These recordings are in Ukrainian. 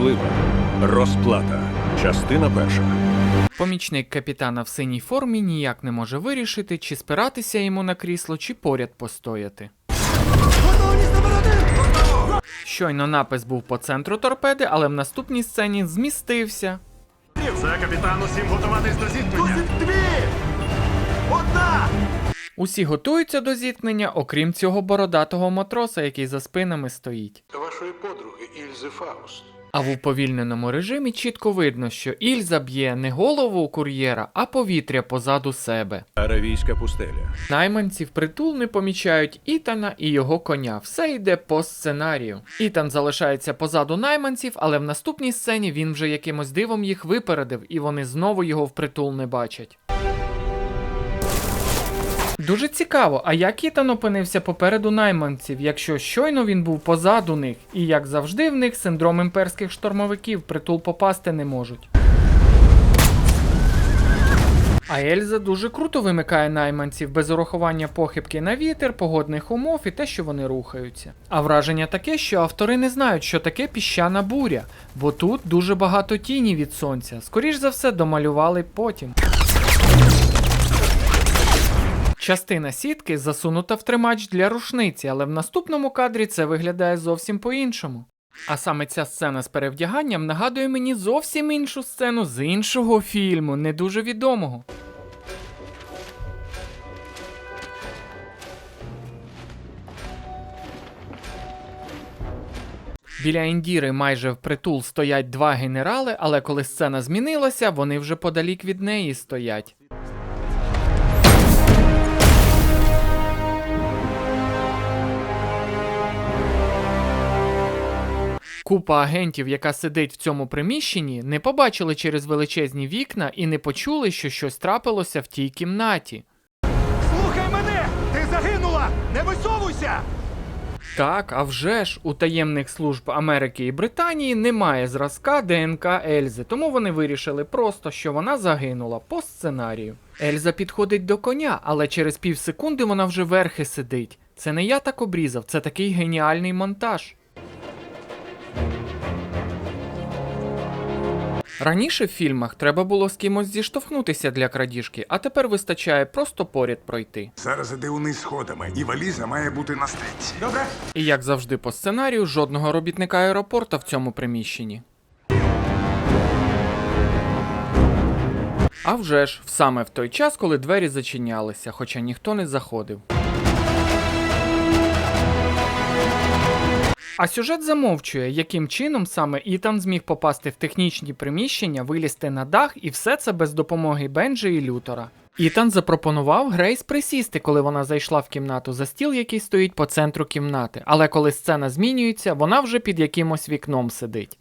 Щаслива розплата. Частина перша. Помічник капітана в синій формі ніяк не може вирішити, чи спиратися йому на крісло, чи поряд постояти. Щойно напис був по центру торпеди, але в наступній сцені змістився. Це капітан усім готуватись до зіткнення. Усі готуються до зіткнення, окрім цього бородатого матроса, який за спинами стоїть. вашої подруги Ільзи Фауст. А в уповільненому режимі чітко видно, що Ільза б'є не голову кур'єра, а повітря позаду себе. Аравійська пустеля. Найманці впритул не помічають Ітана і його коня. Все йде по сценарію. Ітан залишається позаду найманців, але в наступній сцені він вже якимось дивом їх випередив, і вони знову його впритул не бачать. Дуже цікаво, а як Ітан опинився попереду найманців, якщо щойно він був позаду них, і як завжди в них синдром імперських штурмовиків притул попасти не можуть. А Ельза дуже круто вимикає найманців без урахування похибки на вітер, погодних умов і те, що вони рухаються. А враження таке, що автори не знають, що таке піщана буря, бо тут дуже багато тіні від сонця. Скоріш за все, домалювали потім. Частина сітки засунута в тримач для рушниці, але в наступному кадрі це виглядає зовсім по-іншому. А саме ця сцена з перевдяганням нагадує мені зовсім іншу сцену з іншого фільму, не дуже відомого. Біля Індіри майже впритул стоять два генерали, але коли сцена змінилася, вони вже подалік від неї стоять. Купа агентів, яка сидить в цьому приміщенні, не побачили через величезні вікна і не почули, що щось трапилося в тій кімнаті. Слухай мене! Ти загинула! Не висовуйся! Так, а вже ж у таємних служб Америки і Британії немає зразка ДНК Ельзи, тому вони вирішили просто, що вона загинула по сценарію. Ельза підходить до коня, але через пів секунди вона вже верхи сидить. Це не я так обрізав, це такий геніальний монтаж. Раніше в фільмах треба було з кимось зіштовхнутися для крадіжки, а тепер вистачає просто поряд пройти. Зараз іди униз сходами, і валіза має бути на стенці. Добре? І як завжди по сценарію, жодного робітника аеропорта в цьому приміщенні. А вже ж, саме в той час, коли двері зачинялися, хоча ніхто не заходив. А сюжет замовчує, яким чином саме Ітан зміг попасти в технічні приміщення, вилізти на дах, і все це без допомоги Бенджі і Лютора. Ітан запропонував Грейс присісти, коли вона зайшла в кімнату за стіл, який стоїть по центру кімнати. Але коли сцена змінюється, вона вже під якимось вікном сидить.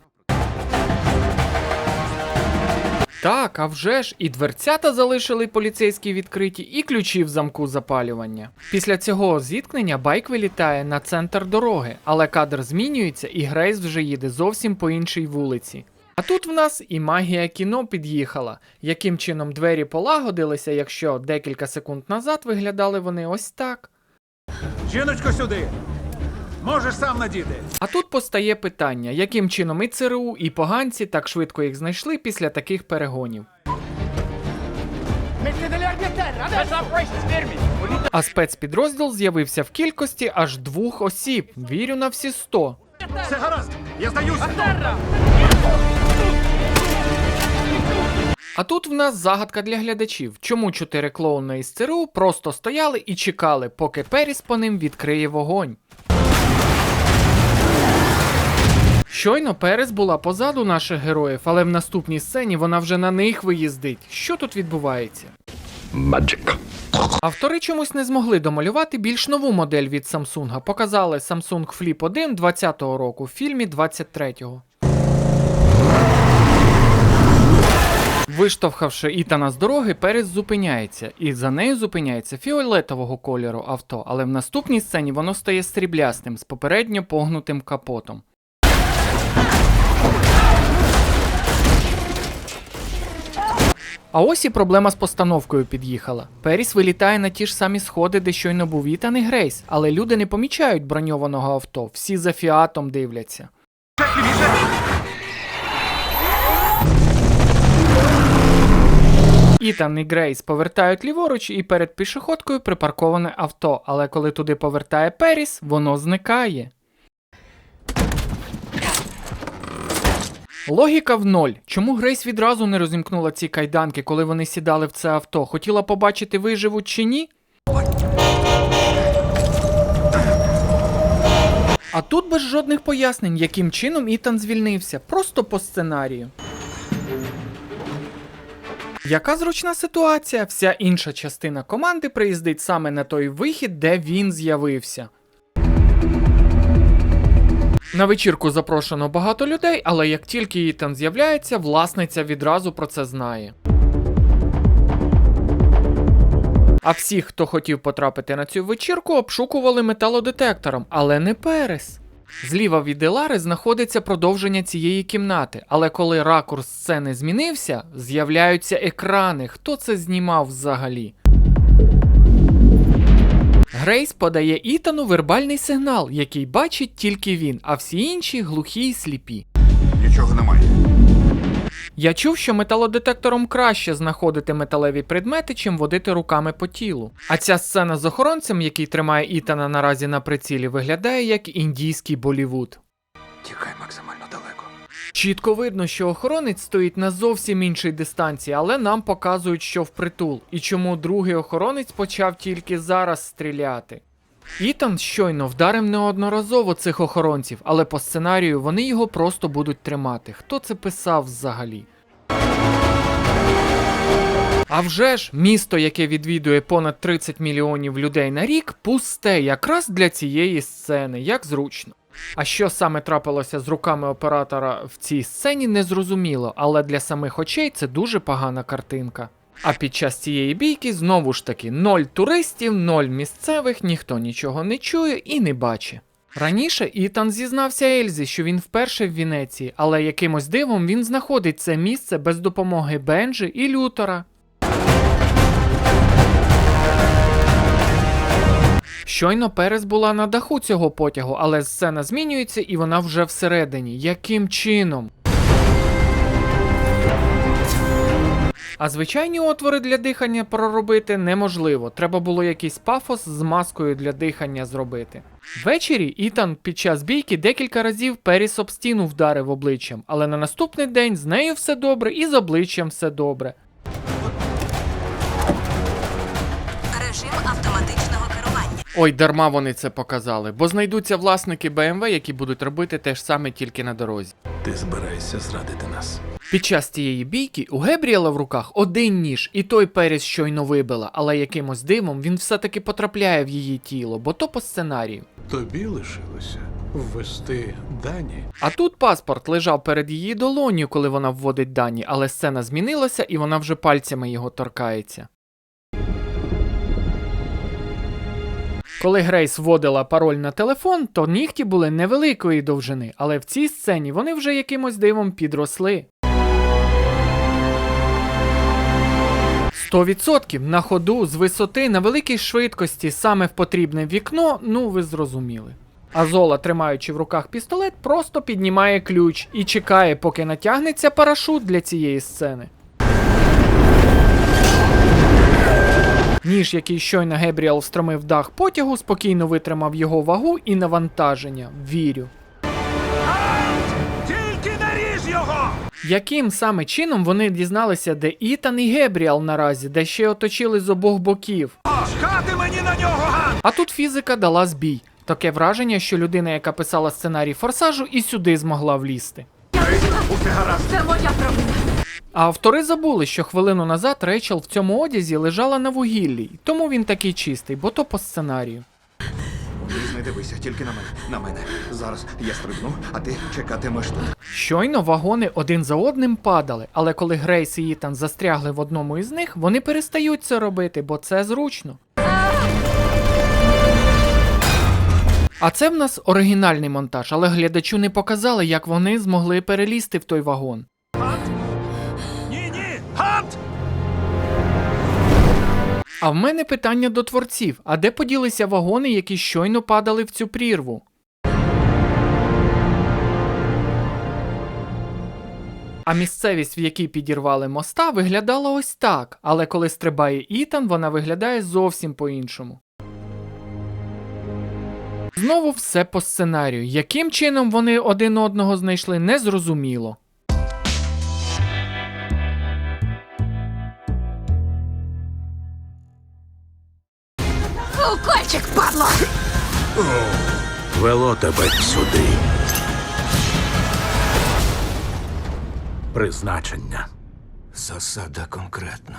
Так, а вже ж, і дверцята залишили поліцейські відкриті, і ключі в замку запалювання. Після цього зіткнення байк вилітає на центр дороги, але кадр змінюється, і Грейс вже їде зовсім по іншій вулиці. А тут в нас і магія кіно під'їхала. Яким чином двері полагодилися, якщо декілька секунд назад виглядали вони ось так. Жіночко сюди! Можеш сам надіти. А тут постає питання, яким чином і ЦРУ, і поганці так швидко їх знайшли після таких перегонів. А спецпідрозділ з'явився в кількості аж двох осіб. Вірю на всі сто. Все гаразд! Я здаюся! А тут в нас загадка для глядачів. Чому чотири клоуна із ЦРУ просто стояли і чекали, поки Періс по ним відкриє вогонь. Щойно Перес була позаду наших героїв, але в наступній сцені вона вже на них виїздить. Що тут відбувається? Magic. Автори чомусь не змогли домалювати більш нову модель від Samsung. Показали Samsung Flip 1 20-го року в фільмі 23-го. Виштовхавши Ітана з дороги, Перес зупиняється, і за нею зупиняється фіолетового кольору авто, але в наступній сцені воно стає сріблястим з попередньо погнутим капотом. А ось і проблема з постановкою під'їхала. Періс вилітає на ті ж самі сходи, де щойно був Ітан і Грейс, але люди не помічають броньованого авто, всі за фіатом дивляться. Ітан і Грейс повертають ліворуч, і перед пішоходкою припарковане авто. Але коли туди повертає Періс, воно зникає. Логіка в ноль. Чому Грейс відразу не розімкнула ці кайданки, коли вони сідали в це авто? Хотіла побачити, виживуть чи ні? А тут без жодних пояснень, яким чином Ітан звільнився, просто по сценарію. Яка зручна ситуація? Вся інша частина команди приїздить саме на той вихід, де він з'явився. На вечірку запрошено багато людей, але як тільки Ітан з'являється, власниця відразу про це знає. А всіх, хто хотів потрапити на цю вечірку, обшукували металодетектором, але не Перес. Зліва від Елари знаходиться продовження цієї кімнати, але коли ракурс сцени змінився, з'являються екрани. Хто це знімав взагалі? Грейс подає Ітану вербальний сигнал, який бачить тільки він, а всі інші глухі й сліпі. Нічого немає. Я чув, що металодетектором краще знаходити металеві предмети, чим водити руками по тілу. А ця сцена з охоронцем, який тримає Ітана наразі на прицілі, виглядає як індійський Болівуд. Тікай максимально. Чітко видно, що охоронець стоїть на зовсім іншій дистанції, але нам показують, що впритул, і чому другий охоронець почав тільки зараз стріляти. Ітан щойно вдарив неодноразово цих охоронців, але по сценарію вони його просто будуть тримати. Хто це писав взагалі? А вже ж, місто, яке відвідує понад 30 мільйонів людей на рік, пусте якраз для цієї сцени, як зручно. А що саме трапилося з руками оператора в цій сцені, не зрозуміло, але для самих очей це дуже погана картинка. А під час цієї бійки знову ж таки ноль туристів, ноль місцевих, ніхто нічого не чує і не бачить. Раніше Ітан зізнався Ельзі, що він вперше в Венеції, але якимось дивом він знаходить це місце без допомоги Бенджі і Лютера. Щойно Перес була на даху цього потягу, але сцена змінюється і вона вже всередині. Яким чином? А звичайні отвори для дихання проробити неможливо. Треба було якийсь пафос з маскою для дихання зробити. Ввечері Ітан під час бійки декілька разів Періс об стіну вдарив обличчям, але на наступний день з нею все добре і з обличчям все добре. Ой, дарма вони це показали, бо знайдуться власники BMW, які будуть робити те ж саме тільки на дорозі. Ти збираєшся зрадити нас. Під час цієї бійки у Гебріела в руках один ніж, і той періс щойно вибила, але якимось дивом він все-таки потрапляє в її тіло, бо то по сценарію. Тобі лишилося ввести дані. А тут паспорт лежав перед її долонію, коли вона вводить дані, але сцена змінилася і вона вже пальцями його торкається. Коли Грейс вводила пароль на телефон, то нігті були невеликої довжини, але в цій сцені вони вже якимось дивом підросли. 100% на ходу з висоти на великій швидкості саме в потрібне вікно, ну ви зрозуміли. А Зола, тримаючи в руках пістолет, просто піднімає ключ і чекає, поки натягнеться парашут для цієї сцени. Ніж, який щойно Гебріел встромив дах потягу, спокійно витримав його вагу і навантаження. Вірю. Тільки наріж його! Яким саме чином вони дізналися, де Ітан і Гебріел наразі, де ще оточили з обох боків? Чхати мені на нього, Ган! А тут фізика дала збій. Таке враження, що людина, яка писала сценарій форсажу, і сюди змогла влізти. Усе гаразд. Це моя провина. А автори забули, що хвилину назад Рейчел в цьому одязі лежала на вугіллі, тому він такий чистий, бо то по сценарію. Ліз, не дивися, тільки на мене. На мене. Зараз я стрибну, а ти чекатимеш тут. Щойно вагони один за одним падали, але коли Грейс і Ітан застрягли в одному із них, вони перестають це робити, бо це зручно. А це в нас оригінальний монтаж, але глядачу не показали, як вони змогли перелізти в той вагон. А в мене питання до творців: а де поділися вагони, які щойно падали в цю прірву? А місцевість, в якій підірвали моста, виглядала ось так, але коли стрибає Ітан, вона виглядає зовсім по-іншому. Знову все по сценарію. Яким чином вони один одного знайшли, незрозуміло. Укольчик, падло! Вело тебе сюди. Призначення. Засада конкретна.